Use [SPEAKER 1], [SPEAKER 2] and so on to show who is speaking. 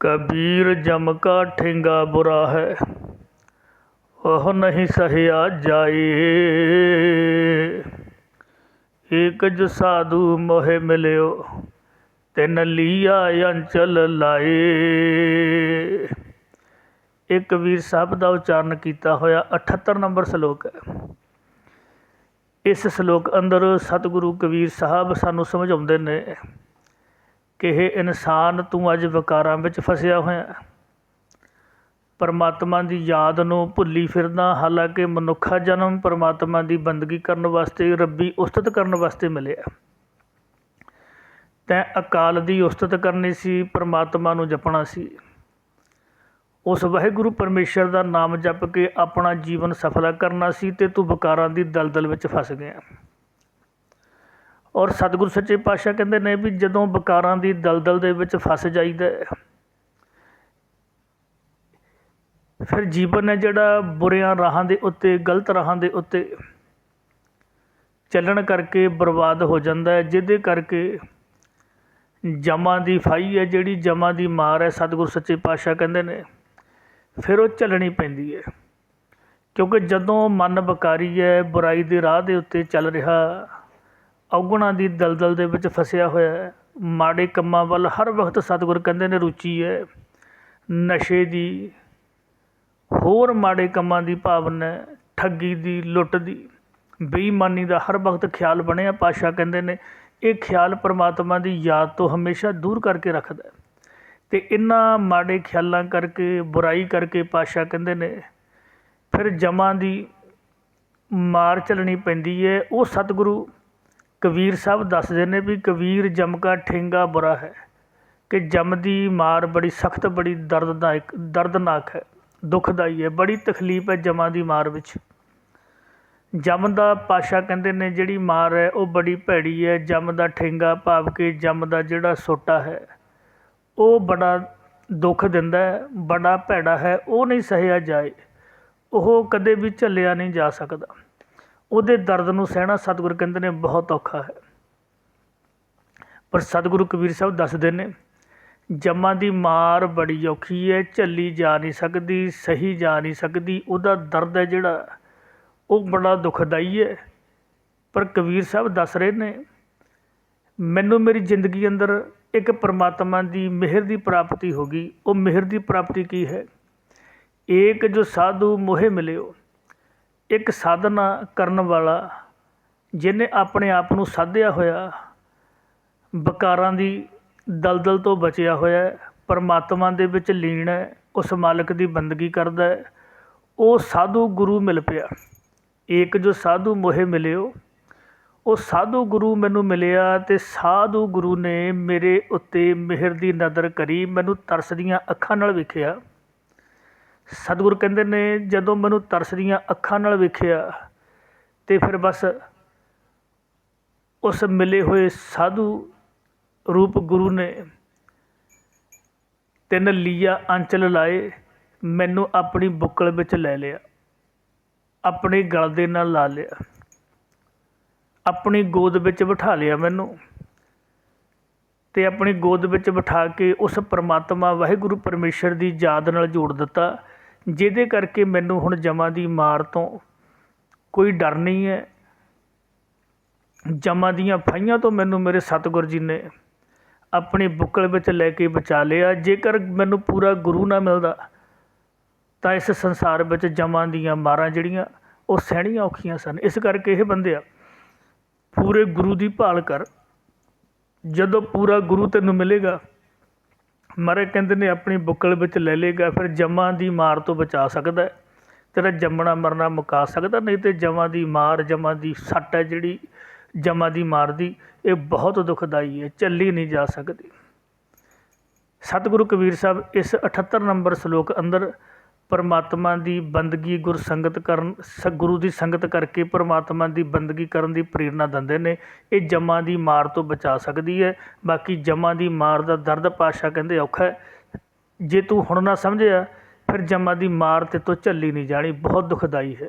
[SPEAKER 1] ਕਬੀਰ ਜਮ ਕਾ ਠੇਂਗਾ ਬੁਰਾ ਹੈ। ਉਹ ਨਹੀਂ ਸਹਿਆ ਜਾਏ। ਏਕ ਜ ਸਾਧੂ ਮੋਹਿ ਮਿਲਿਓ, ਤਿਨ ਲੀਆ ਅੰਚਲ ਲਾਏ। ਇਹ ਕਬੀਰ ਸਾਹਿਬ ਦਾ ਉਚਾਰਨ ਕੀਤਾ ਹੋਇਆ 78 ਨੰਬਰ ਸ਼ਲੋਕ ਹੈ। ਇਸ ਸ਼ਲੋਕ ਅੰਦਰ ਸਤਿਗੁਰੂ ਕਬੀਰ ਸਾਹਿਬ ਸਾਨੂੰ ਸਮਝਾਉਂਦੇ ਨੇ ਕਿ ਇਹ ਇਨਸਾਨ ਤੂੰ ਅੱਜ ਵਿਕਾਰਾਂ ਵਿੱਚ ਫਸਿਆ ਹੋਇਆ ਹੈ। ਪਰਮਾਤਮਾ ਦੀ ਯਾਦ ਨੂੰ ਭੁੱਲੀ ਫਿਰਦਾ, ਹਾਲਾਂਕਿ ਮਨੁੱਖਾ ਜਨਮ ਪਰਮਾਤਮਾ ਦੀ ਬੰਦਗੀ ਕਰਨ ਵਾਸਤੇ ਰੱਬੀ ਉਸਤਤ ਕਰਨ ਵਾਸਤੇ ਮਿਲਿਆ ਤੈਂ ਅਕਾਲ ਦੀ ਉਸਤਤ ਕਰਨੀ ਸੀ, ਪਰਮਾਤਮਾ ਨੂੰ ਜਪਣਾ ਸੀ। ਉਸ ਵਾਹਿਗੁਰੂ ਪਰਮੇਸ਼ਰ ਦਾ ਨਾਮ ਜਪ ਕੇ ਆਪਣਾ ਜੀਵਨ ਸਫਲਾ ਕਰਨਾ ਸੀ ਤੇ ਤੂੰ ਵਿਕਾਰਾਂ ਦੀ ਦਲਦਲ ਵਿੱਚ ਫਸ ਗਿਆ ਔਰ ਸਤਿਗੁਰੂ ਸੱਚੇ ਪਾਤਸ਼ਾਹ ਕਹਿੰਦੇ ਨੇ ਵੀ ਜਦੋਂ ਵਿਕਾਰਾਂ ਦੀ ਦਲਦਲ ਦੇ ਵਿੱਚ ਫਸ ਜਾਈਦਾ ਫਿਰ ਜੀਵਨ ਹੈ ਜਿਹੜਾ ਬੁਰਿਆਂ ਰਾਹਾਂ ਦੇ ਉੱਤੇ, ਗਲਤ ਰਾਹਾਂ ਦੇ ਉੱਤੇ ਚੱਲਣ ਕਰਕੇ ਬਰਬਾਦ ਹੋ ਜਾਂਦਾ ਹੈ, ਜਿਹਦੇ ਕਰਕੇ ਜਮਾਂ ਦੀ ਫਾਈ ਹੈ, ਜਿਹੜੀ ਜਮਾਂ ਦੀ ਮਾਰ ਹੈ, ਸਤਿਗੁਰੂ ਸੱਚੇ ਪਾਤਸ਼ਾਹ ਕਹਿੰਦੇ ਨੇ, ਫਿਰ ਉਹ ਚੱਲਣੀ ਪੈਂਦੀ ਹੈ। ਕਿਉਂਕਿ ਜਦੋਂ ਮਨ ਬਕਾਰੀ ਹੈ, ਬੁਰਾਈ ਦੇ ਰਾਹ ਦੇ ਉੱਤੇ ਚੱਲ ਰਿਹਾ ਔਗਣਾ ਦੀ ਦਲਦਲ ਦੇ ਵਿੱਚ ਫਸਿਆ ਹੋਇਆ ਮਾੜੇ ਕੰਮਾਂ ਵੱਲ ਹਰ ਵਕਤ ਸਤਿਗੁਰ ਕਹਿੰਦੇ ਨੇ ਰੁਚੀ ਹੈ। ਨਸ਼ੇ ਦੀ, ਹੋਰ ਮਾੜੇ ਕੰਮਾਂ ਦੀ ਭਾਵਨਾ ਠੱਗੀ ਦੀ, ਲੁੱਟ ਦੀ, ਬੇਈਮਾਨੀ ਦਾ ਹਰ ਵਕਤ ਖਿਆਲ ਬਣਿਆ। ਪਾਸ਼ਾ ਕਹਿੰਦੇ ਨੇ, ਇਹ ਖਿਆਲ ਪਰਮਾਤਮਾ ਦੀ ਯਾਦ ਤੋਂ ਹਮੇਸ਼ਾ ਦੂਰ ਕਰਕੇ ਰੱਖਦਾ ਹੈ। ਤੇ ਇਹਨਾਂ ਮਾੜੇ ਖਿਆਲਾਂ ਕਰਕੇ, ਬੁਰਾਈ ਕਰਕੇ ਪਾਸ਼ਾ ਕਹਿੰਦੇ ਨੇ, ਫਿਰ ਜਮਾਂ ਦੀ ਮਾਰ ਚੱਲਣੀ ਪੈਂਦੀ ਹੈ। ਉਹ ਸਤਿਗੁਰੂ ਕਬੀਰ ਸਾਹਿਬ ਦੱਸਦੇ ਨੇ ਵੀ ਕਬੀਰ ਜਮ ਕਾ ਠੇਂਗਾ ਬੁਰਾ ਹੈ ਕਿ ਜਮ ਦੀ ਮਾਰ ਬੜੀ ਸਖਤ, ਬੜੀ ਦਰਦਨਾਕ ਦਰਦਨਾਕ ਹੈ, ਦੁਖਦਾਈ ਹੈ, ਬੜੀ ਤਕਲੀਫ ਹੈ ਜਮਾਂ ਦੀ ਮਾਰ ਵਿੱਚ। ਜਮ ਦਾ ਪਾਸ਼ਾ ਕਹਿੰਦੇ ਨੇ ਜਿਹੜੀ ਮਾਰ ਹੈ ਉਹ ਬੜੀ ਭੈੜੀ ਹੈ, ਜਮ ਦਾ ਠੇਂਗਾ ਭਾਵ ਕਿ ਜਮ ਦਾ ਜਿਹੜਾ ਸੋਟਾ ਹੈ, ਉਹ ਬੜਾ ਦੁੱਖ ਦਿੰਦਾ ਹੈ, ਬੜਾ ਭੈੜਾ ਹੈ, ਉਹ ਨਹੀਂ ਸਹਿਆ ਜਾਏ, ਉਹ ਕਦੇ ਵੀ ਝੱਲਿਆ ਨਹੀਂ ਜਾ ਸਕਦਾ। ਉਹਦੇ ਦਰਦ ਨੂੰ ਸਹਿਣਾ ਸਤਿਗੁਰ ਕਹਿੰਦੇ ਨੇ ਬਹੁਤ ਔਖਾ ਹੈ। ਪਰ ਸਤਿਗੁਰੂ ਕਬੀਰ ਸਾਹਿਬ ਦੱਸਦੇ ਨੇ, ਜੰਮਾਂ ਦੀ ਮਾਰ ਬੜੀ ਔਖੀ ਹੈ, ਝੱਲੀ ਜਾ ਨਹੀਂ ਸਕਦੀ, ਸਹੀ ਜਾ ਨਹੀਂ ਸਕਦੀ, ਉਹਦਾ ਦਰਦ ਹੈ ਜਿਹੜਾ, ਉਹ ਬੜਾ ਦੁਖਦਾਈ ਹੈ। ਪਰ ਕਬੀਰ ਸਾਹਿਬ ਦੱਸ ਰਹੇ ਨੇ, ਮੈਨੂੰ ਮੇਰੀ ਜ਼ਿੰਦਗੀ ਅੰਦਰ ਇੱਕ ਪਰਮਾਤਮਾ ਦੀ ਮਿਹਰ ਦੀ ਪ੍ਰਾਪਤੀ ਹੋ ਗਈ। ਉਹ ਮਿਹਰ ਦੀ ਪ੍ਰਾਪਤੀ ਕੀ ਹੈ? ਏਕ ਜੋ ਸਾਧੂ ਮੋਹਿ ਮਿਲਿਓ। ਇੱਕ ਸਾਧਨਾ ਕਰਨ ਵਾਲਾ ਜਿਹਨੇ ਆਪਣੇ ਆਪ ਨੂੰ ਸਾਧਿਆ ਹੋਇਆ ਬਕਾਰਾਂ ਦੀ ਦਲਦਲ ਤੋਂ ਬਚਿਆ ਹੋਇਆ, ਪਰਮਾਤਮਾ ਦੇ ਵਿੱਚ ਲੀਨ ਹੈ, ਉਸ ਮਾਲਕ ਦੀ ਬੰਦਗੀ ਕਰਦਾ ਹੈ, ਉਹ ਸਾਧੂ ਗੁਰੂ ਮਿਲ ਪਿਆ। ਏਕ ਜੋ ਸਾਧੂ ਮੋਹੇ ਮਿਲਿਓ, ਉਹ ਸਾਧੂ ਗੁਰੂ ਮੈਨੂੰ ਮਿਲਿਆ ਤੇ ਸਾਧੂ ਗੁਰੂ ਨੇ ਮੇਰੇ ਉੱਤੇ ਮਿਹਰ ਦੀ ਨਜ਼ਰ ਕਰੀ, ਮੈਨੂੰ ਤਰਸ ਦੀਆਂ ਅੱਖਾਂ ਨਾਲ ਵੇਖਿਆ। ਸਤਿਗੁਰ ਕਹਿੰਦੇ ਨੇ, ਜਦੋਂ ਮੈਨੂੰ ਤਰਸ ਦੀਆਂ ਅੱਖਾਂ ਨਾਲ ਵੇਖਿਆ, ਤੇ ਫਿਰ ਬਸ ਉਸ ਮਿਲੇ ਹੋਏ ਸਾਧੂ ਰੂਪ ਗੁਰੂ ਨੇ ਤਿੰਨ ਲੀਆ ਅੰਚਲ ਲਾਏ, ਮੈਨੂੰ ਆਪਣੀ ਬੁੱਕਲ ਵਿੱਚ ਲੈ ਲਿਆ, ਆਪਣੇ ਗਲ ਦੇ ਨਾਲ ਲਾ ਲਿਆ, ਆਪਣੀ ਗੋਦ ਵਿੱਚ ਬਿਠਾ ਲਿਆ ਮੈਨੂੰ, ਤੇ ਆਪਣੀ ਗੋਦ ਵਿੱਚ ਬਿਠਾ ਕੇ ਉਸ ਪਰਮਾਤਮਾ ਵਾਹਿਗੁਰੂ ਪਰਮੇਸ਼ਰ ਦੀ ਯਾਦ ਨਾਲ ਜੋੜ ਦਿੱਤਾ ਜਿਹਦੇ ਕਰਕੇ ਮੈਨੂੰ ਹੁਣ ਜਮ੍ਹਾਂ ਦੀ ਮਾਰ ਤੋਂ ਕੋਈ ਡਰ ਨਹੀਂ ਹੈ। ਜਮਾਂ ਦੀਆਂ ਫਾਈਆਂ ਤੋਂ ਮੈਨੂੰ ਮੇਰੇ ਸਤਿਗੁਰ ਜੀ ਨੇ ਆਪਣੀ ਬੁੱਕਲ ਵਿੱਚ ਲੈ ਕੇ ਬਚਾ ਲਿਆ। ਜੇਕਰ ਮੈਨੂੰ ਪੂਰਾ ਗੁਰੂ ਨਾ ਮਿਲਦਾ, ਤਾਂ ਇਸ ਸੰਸਾਰ ਵਿੱਚ ਜਮਾਂ ਦੀਆਂ ਮਾਰਾਂ ਜਿਹੜੀਆਂ, ਉਹ ਸਹਿਣੀਆਂ ਔਖੀਆਂ ਸਨ। ਇਸ ਕਰਕੇ ਇਹ ਬੰਦਿਆ ਪੂਰੇ ਗੁਰੂ ਦੀ ਭਾਲ ਕਰ। ਜਦੋਂ ਪੂਰਾ ਗੁਰੂ ਤੈਨੂੰ ਮਿਲੇਗਾ ਮਾਰੇ ਕਹਿੰਦੇ ਨੇ ਆਪਣੀ ਬੁੱਕਲ ਵਿੱਚ ਲੈ ਲਏਗਾ, ਫਿਰ ਜਮਾਂ ਦੀ ਮਾਰ ਤੋਂ ਬਚਾ ਸਕਦਾ ਤੇਰਾ ਜੰਮਣਾ ਮਰਨਾ ਮੁਕਾ ਸਕਦਾ, ਨਹੀਂ ਤੇ ਜਮਾਂ ਦੀ ਮਾਰ, ਜਮਾਂ ਦੀ ਸੱਟ ਹੈ ਜਿਹੜੀ ਜਮਾਂ ਦੀ ਮਾਰ ਦੀ, ਇਹ ਬਹੁਤ ਦੁਖਦਾਈ ਹੈ, ਚੱਲੀ ਨਹੀਂ ਜਾ ਸਕਦੀ। ਸਤਿਗੁਰੂ ਕਬੀਰ ਸਾਹਿਬ ਇਸ 78 ਨੰਬਰ ਸ਼ਲੋਕ ਅੰਦਰ ਪਰਮਾਤਮਾ ਦੀ ਬੰਦਗੀ ਗੁਰਸੰਗਤ ਕਰਨ, ਸ, ਗੁਰੂ ਦੀ ਸੰਗਤ ਕਰਕੇ ਪਰਮਾਤਮਾ ਦੀ ਬੰਦਗੀ ਕਰਨ ਦੀ ਪ੍ਰੇਰਨਾ ਦਿੰਦੇ ਨੇ, ਇਹ ਜਮਾਂ ਦੀ ਮਾਰ ਤੋਂ ਬਚਾ ਸਕਦੀ ਹੈ। ਬਾਕੀ ਜਮਾਂ ਦੀ ਮਾਰ ਦਾ ਦਰਦ ਪਾਸ਼ਾ ਕਹਿੰਦੇ ਔਖਾ ਜੇ ਤੂੰ ਹੁਣ ਨਾ ਸਮਝਿਆ, ਫਿਰ ਜਮਾਂ ਦੀ ਮਾਰ ਤੇ ਤੋਂ ਝੱਲੀ ਨਹੀਂ ਜਾਣੀ, ਬਹੁਤ ਦੁਖਦਾਈ ਹੈ।